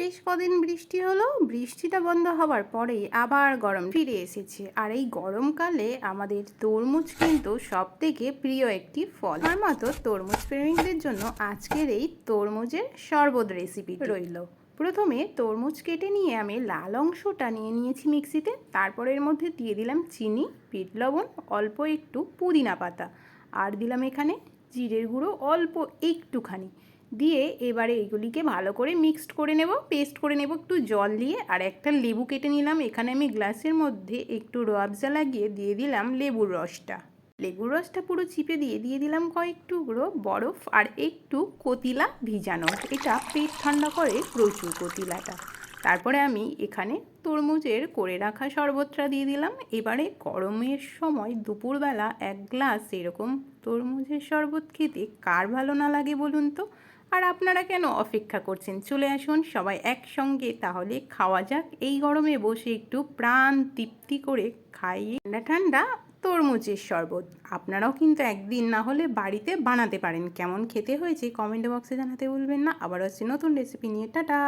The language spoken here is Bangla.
বেশ কদিন বৃষ্টি হলো, বৃষ্টিটা বন্ধ হওয়ার পরেই আবার গরম ফিরে এসেছে। আর এই গরমকালে আমাদের তরমুজ কিন্তু সব থেকে প্রিয় একটি ফল। আমার মতো তরমুজ প্রেমিকদের জন্য আজকের এই তরমুজের শরবত রেসিপি রইল। প্রথমে তরমুজ কেটে নিয়ে আমি লাল অংশটা নিয়ে নিয়েছি মিক্সিতে। তারপর এর মধ্যে দিয়ে দিলাম চিনি, বিট লবণ, অল্প একটু পুদিনা পাতা। আর দিলাম এখানে জিরের গুঁড়ো অল্প একটুখানি। দিয়ে এবারে এগুলিকে ভালো করে মিক্সড করে নেব পেস্ট করে নেব, একটু জল দিয়ে, আর একটা লেবু কেটে নিলাম। এখানে আমি গ্লাসের মধ্যে একটু রবজা লাগিয়ে দিয়ে দিলাম লেবুর রসটা। লেবুর রসটা পুরো চিপে দিয়ে দিয়ে দিলাম কয়েক টুকরো বরফ আর একটু কতিলা ভিজানো এটা পেট ঠান্ডা করে প্রচুর কতিলাটা। তারপরে আমি এখানে তরমুজের করে রাখা শরবতটা দিয়ে দিলাম। এবারে গরমের সময় দুপুরবেলা এক গ্লাস এরকম তরমুজের শরবত খেতে কার ভালো না লাগে বলুন তো? আর আপনারা কেন অপেক্ষা করছেন? চলে আসুন সবাই একসঙ্গে, তাহলে খাওয়া যাক। এই গরমে বসে একটু প্রাণ তৃপ্তি করে খাইয়ে ঠান্ডা ঠান্ডা তরমুজের শরবত। আপনারাও কিন্তু একদিন না হলে বাড়িতে বানাতে পারেন। কেমন খেতে হয়েছে কমেন্ট বক্সে জানাতে ভুলবেন না। আবার হচ্ছে নতুন রেসিপি নিয়ে। টাটা!